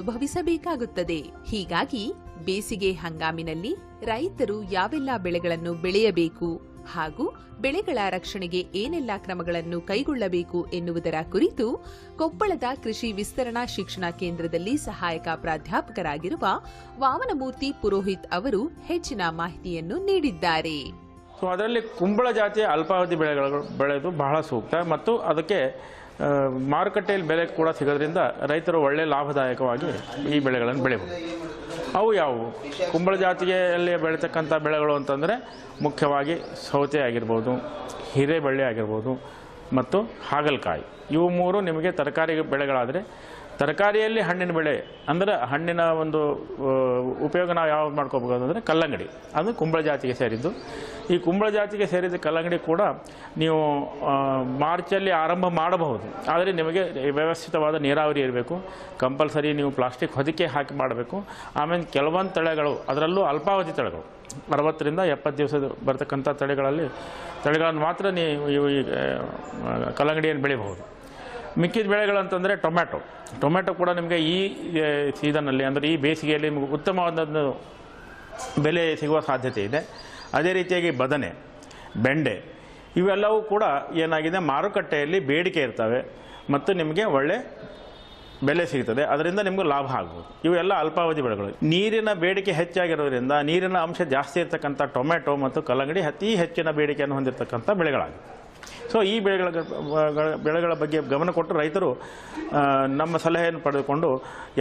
ಅನುಭವಿಸಬೇಕಾಗುತ್ತದೆ. ಹೀಗಾಗಿ ಬೇಸಿಗೆ ಹಂಗಾಮಿನಲ್ಲಿ ರೈತರು ಯಾವೆಲ್ಲ ಬೆಳೆಗಳನ್ನು ಬೆಳೆಯಬೇಕು ಹಾಗೂ ಬೆಳೆಗಳ ರಕ್ಷಣೆಗೆ ಏನೆಲ್ಲ ಕ್ರಮಗಳನ್ನು ಕೈಗೊಳ್ಳಬೇಕು ಎನ್ನುವುದರ ಕುರಿತು ಕೊಪ್ಪಳದ ಕೃಷಿ ವಿಸ್ತರಣಾ ಶಿಕ್ಷಣ ಕೇಂದ್ರದಲ್ಲಿ ಸಹಾಯಕ ಪ್ರಾಧ್ಯಾಪಕರಾಗಿರುವ ವಾಮನಮೂರ್ತಿ ಪುರೋಹಿತ್ ಅವರು ಹೆಚ್ಚಿನ ಮಾಹಿತಿಯನ್ನು ನೀಡಿದ್ದಾರೆ. ಸೊ ಅದರಲ್ಲಿ ಕುಂಬಳ ಜಾತಿಯ ಅಲ್ಪಾವಧಿ ಬೆಳೆಗಳು ಬೆಳೆದು ಬಹಳ ಸೂಕ್ತ. ಮತ್ತು ಅದಕ್ಕೆ ಮಾರುಕಟ್ಟೆಯಲ್ಲಿ ಬೆಲೆ ಕೂಡ ಸಿಗೋದ್ರಿಂದ ರೈತರು ಒಳ್ಳೆ ಲಾಭದಾಯಕವಾಗಿ ಈ ಬೆಳೆಗಳನ್ನು ಬೆಳೆಯಬಹುದು ಅವು ಯಾವುವು? ಕುಂಬಳ ಜಾತಿಯಲ್ಲಿ ಬೆಳೀತಕ್ಕಂಥ ಬೆಳೆಗಳು ಅಂತಂದರೆ ಮುಖ್ಯವಾಗಿ ಸೌತೆ ಆಗಿರ್ಬೋದು, ಹಿರೇಬಳ್ಳಿ ಆಗಿರ್ಬೋದು ಮತ್ತು ಹಾಗಲಕಾಯಿ. ಇವು ಮೂರು ನಿಮಗೆ ತರಕಾರಿ ಬೆಳೆಗಳಾದರೆ ತರಕಾರಿಯಲ್ಲಿ ಹಣ್ಣಿನ ಬೆಳೆ ಅಂದರೆ ಹಣ್ಣಿನ ಒಂದು ಉಪಯೋಗ ನಾವು ಯಾವಾಗ ಮಾಡ್ಕೋಬಹುದು ಅಂದರೆ ಕಲ್ಲಂಗಡಿ. ಅದು ಕುಂಬಳ ಜಾತಿಗೆ ಸೇರಿದ್ದು. ಈ ಕುಂಬಳ ಜಾತಿಗೆ ಸೇರಿದ ಕಲ್ಲಂಗಡಿ ಕೂಡ ನೀವು ಮಾರ್ಚಲ್ಲಿ ಆರಂಭ ಮಾಡಬಹುದು. ಆದರೆ ನಿಮಗೆ ವ್ಯವಸ್ಥಿತವಾದ ನೀರಾವರಿ ಇರಬೇಕು. ಕಂಪಲ್ಸರಿ ನೀವು ಪ್ಲಾಸ್ಟಿಕ್ ಹೊದಿಕೆ ಹಾಕಿ ಮಾಡಬೇಕು. ಆಮೇಲೆ ಕೆಲವೊಂದು ತಳೆಗಳು ಅದರಲ್ಲೂ ಅಲ್ಪಾವಧಿ ತಳೆಗಳು. ಅರವತ್ತರಿಂದ ಎಪ್ಪತ್ತು ದಿವಸದ ಬರ್ತಕ್ಕಂಥ ತಳಿಗಳಲ್ಲಿ ತಳೆಗಳನ್ನು ಮಾತ್ರ ನೀವು ಈ, ಕಲ್ಲಂಗಡಿಯನ್ನು ಬೆಳಿಬಹುದು. ಮಿಕ್ಕಿದ ಬೆಳೆಗಳಂತಂದರೆ ಟೊಮ್ಯಾಟೊ. ಟೊಮ್ಯಾಟೊ ಕೂಡ ನಿಮಗೆ ಈ ಸೀಸನಲ್ಲಿ ಅಂದರೆ ಈ ಬೇಸಿಗೆಯಲ್ಲಿ ನಿಮಗೆ ಉತ್ತಮವಾದದ್ದು ಬೆಲೆ ಸಿಗುವ ಸಾಧ್ಯತೆ ಇದೆ. ಅದೇ ರೀತಿಯಾಗಿ ಬದನೆ, ಬೆಂಡೆ, ಇವೆಲ್ಲವೂ ಕೂಡ ಏನಾಗಿದೆ, ಮಾರುಕಟ್ಟೆಯಲ್ಲಿ ಬೇಡಿಕೆ ಇರ್ತವೆ ಮತ್ತು ನಿಮಗೆ ಒಳ್ಳೆ ಬೆಲೆ ಸಿಗ್ತದೆ. ಅದರಿಂದ ನಿಮಗೆ ಲಾಭ ಆಗ್ಬೋದು. ಇವೆಲ್ಲ ಅಲ್ಪಾವಧಿ ಬೆಳೆಗಳು. ನೀರಿನ ಬೇಡಿಕೆ ಹೆಚ್ಚಾಗಿರೋದ್ರಿಂದ ನೀರಿನ ಅಂಶ ಜಾಸ್ತಿ ಇರತಕ್ಕಂಥ ಟೊಮೆಟೊ ಮತ್ತು ಕಲ್ಲಂಗಡಿ ಅತಿ ಹೆಚ್ಚಿನ ಬೇಡಿಕೆಯನ್ನು ಹೊಂದಿರತಕ್ಕಂಥ ಬೆಳೆಗಳಾಗಿವೆ. ಸೊ ಈ ಬೆಳೆಗಳ ಬೆಳೆಗಳ ಬಗ್ಗೆ ಗಮನ ಕೊಟ್ಟು ರೈತರು ನಮ್ಮ ಸಲಹೆಯನ್ನು ಪಡೆದುಕೊಂಡು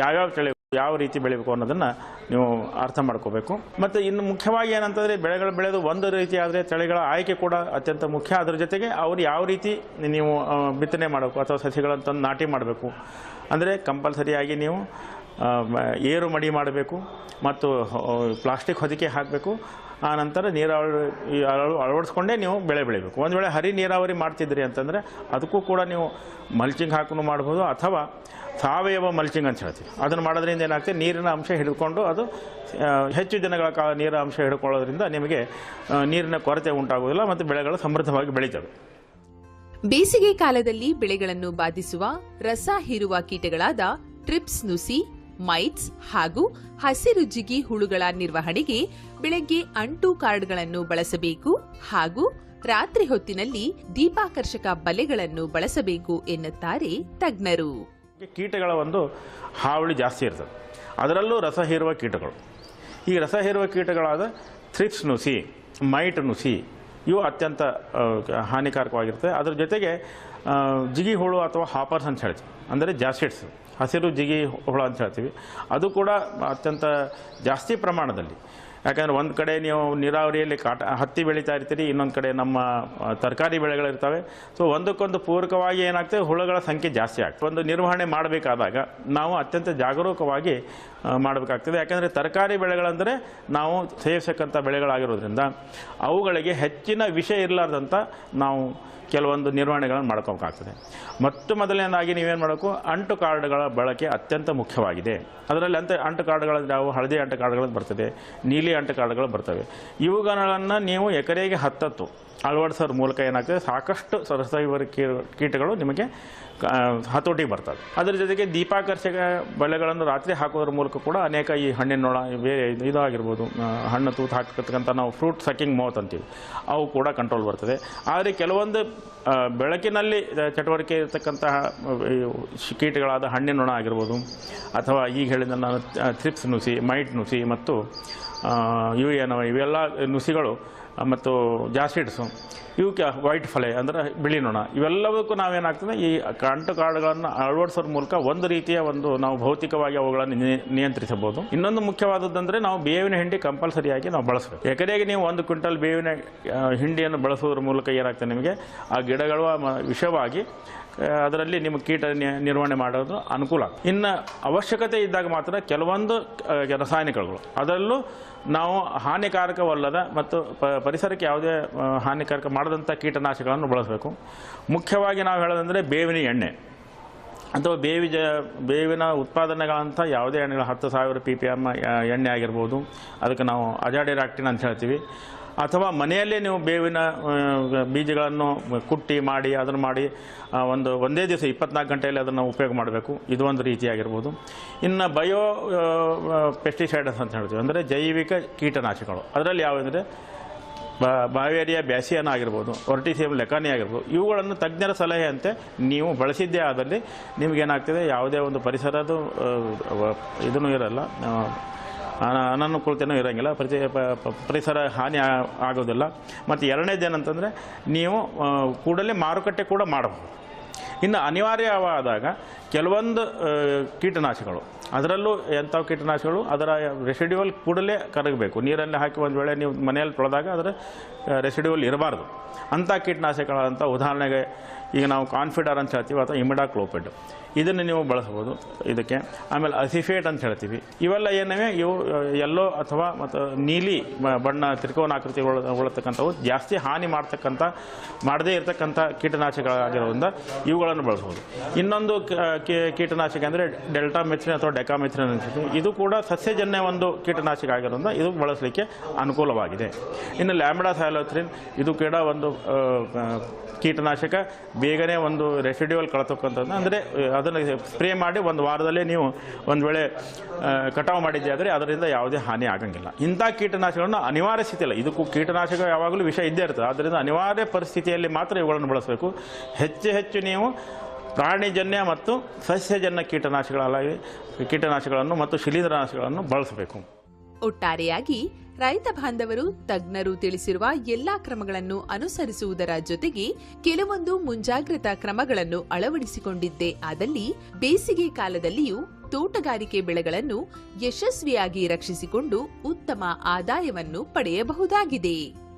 ಯಾವ್ಯಾವ ತಳಿ ಯಾವ ರೀತಿ ಬೆಳಿಬೇಕು ಅನ್ನೋದನ್ನು ನೀವು ಅರ್ಥ ಮಾಡ್ಕೋಬೇಕು. ಮತ್ತು ಇನ್ನು ಮುಖ್ಯವಾಗಿ ಏನಂತಂದರೆ, ಬೆಳೆಗಳು ಬೆಳೆದು ಒಂದು ರೀತಿ ಆದರೆ ತಳಿಗಳ ಆಯ್ಕೆ ಕೂಡ ಅತ್ಯಂತ ಮುಖ್ಯ. ಅದರ ಜೊತೆಗೆ ಅವ್ರು ಯಾವ ರೀತಿ ನೀವು ಬಿತ್ತನೆ ಮಾಡಬೇಕು ಅಥವಾ ಸಸಿಗಳನ್ನು ತಂದು ನಾಟಿ ಮಾಡಬೇಕು. ಅಂದರೆ ಕಂಪಲ್ಸರಿಯಾಗಿ ನೀವು ಏರು ಮಡಿ ಮಾಡಬೇಕು ಮತ್ತು ಪ್ಲಾಸ್ಟಿಕ್ ಹೊದಿಕೆ ಹಾಕಬೇಕು. ಆ ನಂತರ ನೀರಾವರಿ ಅಳವಡಿಸ್ಕೊಂಡೇ ನೀವು ಬೆಳೆ ಬೆಳಿಬೇಕು. ಒಂದು ವೇಳೆ ಹರಿ ನೀರಾವರಿ ಮಾಡ್ತಿದ್ರಿ ಅಂತಂದರೆ ಅದಕ್ಕೂ ಕೂಡ ನೀವು ಮಲ್ಚಿಂಗ್ ಹಾಕೂ ಮಾಡ್ಬೋದು ಅಥವಾ ಸಾವಯವ ಮಲ್ಚಿಂಗ್ ಅಂತ ಹೇಳ್ತೀವಿ. ಅದನ್ನು ಮಾಡೋದ್ರಿಂದ ಏನಾಗ್ತದೆ? ನೀರಿನ ಅಂಶ ಹಿಡ್ಕೊಂಡು ಅದು ಹೆಚ್ಚು ದಿನಗಳ ಕಾಲ ನೀರಿನ ಅಂಶ ಹಿಡ್ಕೊಳ್ಳೋದ್ರಿಂದ ನಿಮಗೆ ನೀರಿನ ಕೊರತೆ ಉಂಟಾಗೋದಿಲ್ಲ ಮತ್ತು ಬೆಳೆಗಳು ಸಮೃದ್ಧವಾಗಿ ಬೆಳೀತವೆ. ಬೇಸಿಗೆ ಕಾಲದಲ್ಲಿ ಬೆಳೆಗಳನ್ನು ಬಾಧಿಸುವ ರಸ ಹೀರುವ ಕೀಟಗಳಾದ ಟ್ರಿಪ್ಸ್ ನುಸಿ ಮೈಟ್ಸ್ ಹಾಗೂ ಹಸಿರು ಜಿಗಿ ಹುಳುಗಳ ನಿರ್ವಹಣೆಗೆ ಬೆಳಗ್ಗೆ ಅಂಟು ಕಾರ್ಡ್ಗಳನ್ನು ಬಳಸಬೇಕು ಹಾಗೂ ರಾತ್ರಿ ಹೊತ್ತಿನಲ್ಲಿ ದೀಪಾಕರ್ಷಕ ಬಲೆಗಳನ್ನು ಬಳಸಬೇಕು ಎನ್ನುತ್ತಾರೆ ತಜ್ಞರು. ಕೀಟಗಳ ಒಂದು ಹಾವಳಿ ಜಾಸ್ತಿ ಇರ್ತದೆ. ಅದರಲ್ಲೂ ರಸ ಹೀರುವ ಕೀಟಗಳು. ಈ ರಸ ಹೀರುವ ಕೀಟಗಳಾದ ಥ್ರಿಪ್ಸ್ ನುಸಿ, ಮೈಟ್ ನುಸಿ, ಇವು ಅತ್ಯಂತ ಹಾನಿಕಾರಕವಾಗಿರುತ್ತೆ ಅದರ ಜೊತೆಗೆ ಜಿಗಿ ಹುಳು ಅಥವಾ ಹಾಪರ್ಸ್ ಅಂತ ಹೇಳ್ತೀವಿ. ಅಂದರೆ ಜಾಸಿಡ್ಸ್ ಹಸಿರು ಜಿಗಿ ಹುಳ ಅಂತ ಹೇಳ್ತೀವಿ. ಅದು ಕೂಡ ಅತ್ಯಂತ ಜಾಸ್ತಿ ಪ್ರಮಾಣದಲ್ಲಿ. ಯಾಕಂದರೆ ಒಂದು ಕಡೆ ನೀವು ನೀರಾವರಿಯಲ್ಲಿ ಕಾಟ ಹತ್ತಿ ಬೆಳೀತಾ ಇರ್ತೀರಿ, ಇನ್ನೊಂದು ಕಡೆ ನಮ್ಮ ತರಕಾರಿ ಬೆಳೆಗಳಿರ್ತವೆ ಸೊ ಒಂದಕ್ಕೊಂದು ಪೂರಕವಾಗಿ ಏನಾಗ್ತದೆ, ಹುಳುಗಳ ಸಂಖ್ಯೆ ಜಾಸ್ತಿ ಆಗ್ತದೆ. ಒಂದು ನಿರ್ವಹಣೆ ಮಾಡಬೇಕಾದಾಗ ನಾವು ಅತ್ಯಂತ ಜಾಗರೂಕವಾಗಿ ಮಾಡಬೇಕಾಗ್ತದೆ. ಯಾಕಂದರೆ ತರಕಾರಿ ಬೆಳೆಗಳಂದರೆ ನಾವು ಸೇವಿಸಕ್ಕಂಥ ಬೆಳೆಗಳಾಗಿರೋದ್ರಿಂದ ಅವುಗಳಿಗೆ ಹೆಚ್ಚಿನ ವಿಷ ಇರಲಾರ್ದಂಥ ನಾವು ಕೆಲವೊಂದು ನಿರ್ವಹಣೆಗಳನ್ನು ಮಾಡ್ಕೋಬೇಕಾಗ್ತದೆ. ಮತ್ತು ಮೊದಲನೇದಾಗಿ ನೀವೇನು ಮಾಡಬೇಕು, ಅಂಟು ಕಾರ್ಡ್ಗಳ ಬಳಕೆ ಅತ್ಯಂತ ಮುಖ್ಯವಾಗಿದೆ. ಅದರಲ್ಲಿ ಅಂತ ಅಂಟು ಕಾರ್ಡ್ಗಳು ಯಾವ ಹಳದಿ ಅಂಟು ಕಾರ್ಡ್ಗಳು ಬರ್ತದೆ. ನೀಲಿ ಅಂಟು ಕಾರ್ಡ್ಗಳು ಬರ್ತವೆ. ಇವುಗಳನ್ನು ನೀವು ಎಕರೆಗೆ ಹತ್ತತ್ತು. ಅಳವಡಿಸೋದ್ರ ಮೂಲಕ ಏನಾಗ್ತದೆ? ಸಾಕಷ್ಟು ಸರಸೈವರ ಕೀಟಗಳು ನಿಮಗೆ ಹತೋಟಿಗೆ ಬರ್ತದೆ ಅದರ ಜೊತೆಗೆ ದೀಪಾಕರ್ಷಕ ಬಲೆಗಳನ್ನು ರಾತ್ರಿ ಹಾಕೋದ್ರ ಮೂಲಕ ಕೂಡ ಅನೇಕ ಈ ಹಣ್ಣಿನ ನೊಣ ಬೇರೆ ಇದು ಇದು ಆಗಿರ್ಬೋದು ಆ, ಹಣ್ಣು ತೂತು ಹಾಕತಕ್ಕಂಥ ನಾವು ಫ್ರೂಟ್ ಸಕಿಂಗ್ ಮೌತ್ ಅಂತೀವಿ. ಅವು ಕೂಡ ಕಂಟ್ರೋಲ್ ಬರ್ತದೆ. ಆದರೆ ಕೆಲವೊಂದು ಬೆಳಕಿನಲ್ಲಿ ಚಟುವಟಿಕೆ ಇರತಕ್ಕಂತಹ ಕೀಟಗಳಾದ ಹಣ್ಣಿನ ನೊಣ ಆಗಿರ್ಬೋದು ಅಥವಾ ಈಗ ಹೇಳಿದ ನಾನು ಥ್ರಿಪ್ಸ್ ನುಸಿ ಮೈಟ್ ನುಸಿ ಮತ್ತು ಯು ಏನೋ ಇವೆಲ್ಲ ನುಸಿಗಳು ಮತ್ತು ಜಾಸಿಡ್ಸು ಇವಕ್ಕೆ ವೈಟ್ ಫಲೆ ಅಂದರೆ ಬಿಳಿ ನೊಣ. ಇವೆಲ್ಲವಕ್ಕೂ ನಾವೇನಾಗ್ತದೆ, ಈ ಕಂಟು ಕಾರ್ಡ್ಗಳನ್ನು ಅಳವಡಿಸೋದ್ರ ಮೂಲಕ ಒಂದು ರೀತಿಯ ಒಂದು ನಾವು ಭೌತಿಕವಾಗಿ ಅವುಗಳನ್ನು ನಿಯ- ನಿಯಂತ್ರಿಸಬಹುದು. ಇನ್ನೊಂದು ಮುಖ್ಯವಾದದ್ದಂದರೆ ನಾವು ಬೇವಿನ ಹಿಂಡಿ ಕಂಪಲ್ಸರಿಯಾಗಿ ನಾವು ಬಳಸಬೇಕು. ಎಕರೆಗೆ ನೀವು ಒಂದು ಕ್ವಿಂಟಲ್ ಬೇವಿನ ಹಿಂಡಿಯನ್ನು ಬಳಸೋದ್ರ ಮೂಲಕ ಏನಾಗ್ತದೆ ನಿಮಗೆ, ಆ ಗಿಡಗಳು ವಿಷವಾಗಿ ಅದರಲ್ಲಿ ನಿಮ್ಮ ಕೀಟ ನಿರ್ವಹಣೆ ಮಾಡೋದು ಅನುಕೂಲ ಇನ್ನು ಅವಶ್ಯಕತೆ ಇದ್ದಾಗ ಮಾತ್ರ ಕೆಲವೊಂದು ರಾಸಾಯನಿಕಗಳು. ಅದರಲ್ಲೂ ನಾವು ಹಾನಿಕಾರಕವಲ್ಲದ ಮತ್ತು ಪರಿಸರಕ್ಕೆ ಯಾವುದೇ ಹಾನಿಕಾರಕ ಮಾಡದಂಥ ಕೀಟನಾಶಕಗಳನ್ನು ಬಳಸಬೇಕು. ಮುಖ್ಯವಾಗಿ ನಾವು ಹೇಳೋದಂದರೆ ಬೇವಿನ ಎಣ್ಣೆ. ಅಥವಾ ಬೇವಿ ಜ, ಬೇವಿನ ಉತ್ಪಾದನೆಗಳಂಥ ಯಾವುದೇ ಎಣ್ಣೆಗಳು, ಹತ್ತು ಸಾವಿರ ಪಿ ಪಿ ಎಂ ಎಣ್ಣೆ ಆಗಿರ್ಬೋದು. ಅದಕ್ಕೆ ನಾವು ಅಜಾಡಿರಾಕ್ಟಿನ್ ಅಂತ ಹೇಳ್ತೀವಿ. ಅಥವಾ ಮನೆಯಲ್ಲೇ ನೀವು ಬೇವಿನ ಬೀಜಗಳನ್ನು ಕುಟ್ಟಿ ಮಾಡಿ, ಅದನ್ನು ಮಾಡಿ ಒಂದು ಒಂದೇ ದಿವಸ ಇಪ್ಪತ್ನಾಲ್ಕು ಗಂಟೆಯಲ್ಲಿ ಅದನ್ನು ಉಪಯೋಗ ಮಾಡಬೇಕು. ಇದು ಒಂದು ರೀತಿಯಾಗಿರ್ಬೋದು. ಇನ್ನು ಬಯೋ ಪೆಸ್ಟಿಸೈಡ್ಸ್ ಅಂತ ಹೇಳ್ತೀವಿ. ಅಂದರೆ ಜೈವಿಕ ಕೀಟನಾಶಕಗಳು. ಅದರಲ್ಲಿ ಯಾವುದಂದರೆ ಬಾವೇರಿಯಾ ಬ್ಯಾಸಿಯನ್ ಆಗಿರ್ಬೋದು ಒರ್ಟಿಸಿಯಂ ಲೆಕಾನಿ ಆಗಿರ್ಬೋದು, ಇವುಗಳನ್ನು ತಜ್ಞರ ಸಲಹೆಯಂತೆ ನೀವು ಬಳಸಿದ್ದೇ ಆದಲ್ಲಿ ನಿಮಗೇನಾಗ್ತದೆ ಯಾವುದೇ ಒಂದು ಪರಿಸರದ್ದು ಇದೂ ಇರಲ್ಲ. ಅನನುಕೂಲತೆಯೂ ಇರೋಂಗಿಲ್ಲ. ಪರಿಚಯ ಪರಿಸರ ಹಾನಿ ಆಗೋದಿಲ್ಲ. ಮತ್ತು ಎರಡನೇದೇನಂತಂದರೆ, ನೀವು ಕೂಡಲೇ ಮಾರುಕಟ್ಟೆ ಕೂಡ ಮಾಡಬಹುದು. ಇನ್ನು ಅನಿವಾರ್ಯವಾದಾಗ ಕೆಲವೊಂದು ಕೀಟನಾಶಕಗಳು, ಅದರಲ್ಲೂ ಎಂಥ ಕೀಟನಾಶಕಗಳು, ಅದರ ರೆಸಿಡ್ಯೂವಲ್ ಕೂಡಲೇ ಕರಗಬೇಕು. ನೀರಲ್ಲಿ ಹಾಕಿ ಒಂದು ವೇಳೆ ನೀವು ಮನೆಯಲ್ಲಿ ತೊಳೆದಾಗ ಅದರ ರೆಸಿಡ್ಯೂವಲ್ ಇರಬಾರ್ದು. ಅಂಥ ಕೀಟನಾಶಕಗಳಂತ ಉದಾಹರಣೆಗೆ ಈಗ ನಾವು ಕಾನ್ಫಿಡರ್ ಅಂತ ಹೇಳ್ತೀವಿ, ಅಥವಾ ಇಮಿಡಾಕ್ಲೋಪಿಡ್ ಇದನ್ನು ನೀವು ಬಳಸ್ಬೋದು ಇದಕ್ಕೆ ಆಮೇಲೆ ಅಸಿಫೇಟ್ ಅಂತ ಹೇಳ್ತೀವಿ. ಇವೆಲ್ಲ ಏನವೆ? ಇವು ಎಲ್ಲೋ ಅಥವಾ ಮತ್ತು ನೀಲಿ ಬಣ್ಣ ತ್ರಿಕೋನಾಕೃತಿ ಆಕೃತಿಗಳು ಉಳತಕ್ಕಂಥವು. ಜಾಸ್ತಿ ಹಾನಿ ಮಾಡ್ತಕ್ಕಂಥ, ಮಾಡದೇ ಇರತಕ್ಕಂಥ ಕೀಟನಾಶಕಗಳಾಗಿರೋದ್ರಿಂದ ಇವುಗಳನ್ನು ಬಳಸ್ಬೋದು ಇನ್ನೊಂದು ಕೀಟನಾಶಕ ಅಂದರೆ ಡೆಲ್ಟಾ ಮೆಥ್ರಿನ್ ಅಥವಾ ಡೆಕಾಮೆಥ್ರಿನ್ ಅನ್ಸುತ್ತೆ ಇದು ಕೂಡ ಸಸ್ಯಜನ್ಯ ಒಂದು ಕೀಟನಾಶಕ ಆಗಿರೋದ್ರಿಂದ ಇದು ಬಳಸಲಿಕ್ಕೆ ಅನುಕೂಲವಾಗಿದೆ. ಇನ್ನು ಲ್ಯಾಮಿಡಾ ಸ್ಯಾಲೋಥ್ರಿನ್ ಇದು ಕೂಡ ಒಂದು ಕೀಟನಾಶಕ. ಬೇಗನೆ ಒಂದು ರೆಸಿಡ್ಯೂಲ್ ಕಳ್ತಕ್ಕಂಥದ್ದು. ಅಂದರೆ, ಅದನ್ನು ಸ್ಪ್ರೇ ಮಾಡಿ ಒಂದು ವಾರದಲ್ಲೇ ನೀವು ಒಂದು ವೇಳೆ ಕಟಾವು ಮಾಡಿದ್ದೆ ಆದರೆ ಅದರಿಂದ ಯಾವುದೇ ಹಾನಿ ಆಗಂಗಿಲ್ಲ. ಇಂಥ ಕೀಟನಾಶಕಗಳನ್ನು ಅನಿವಾರ್ಯ ಸ್ಥಿತಿಯಲ್ಲ ಇದಕ್ಕೂ ಕೀಟನಾಶಕ ಯಾವಾಗಲೂ ವಿಷಯ ಇದ್ದೇ ಇರ್ತದೆ ಆದ್ದರಿಂದ ಅನಿವಾರ್ಯ ಪರಿಸ್ಥಿತಿಯಲ್ಲಿ ಮಾತ್ರ ಇವುಗಳನ್ನು ಬಳಸಬೇಕು. ಹೆಚ್ಚು ಹೆಚ್ಚು ನೀವು ಪ್ರಾಣಿಜನ್ಯ ಮತ್ತು ಸಸ್ಯಜನ್ಯ ಕೀಟನಾಶಕಗಳಾಗಿ, ಕೀಟನಾಶಕಗಳನ್ನು ಮತ್ತು ಶಿಲೀಂಧ್ರನಾಶಕಗಳನ್ನು ಬಳಸಬೇಕು. ಒಟ್ಟಾರೆಯಾಗಿ ರೈತ ಬಾಂಧವರು, ತಜ್ಞರು ತಿಳಿಸಿರುವ ಎಲ್ಲಾ ಕ್ರಮಗಳನ್ನು ಅನುಸರಿಸುವುದರ ಜೊತೆಗೆ ಕೆಲವೊಂದು ಮುಂಜಾಗ್ರತಾ ಕ್ರಮಗಳನ್ನು ಅಳವಡಿಸಿಕೊಂಡಿದ್ದೇ. ಆದಲ್ಲಿ ಬೇಸಿಗೆ ಕಾಲದಲ್ಲಿಯೂ ತೋಟಗಾರಿಕೆ ಬೆಳೆಗಳನ್ನು ಯಶಸ್ವಿಯಾಗಿ ರಕ್ಷಿಸಿಕೊಂಡು ಉತ್ತಮ ಆದಾಯವನ್ನು ಪಡೆಯಬಹುದಾಗಿದೆ.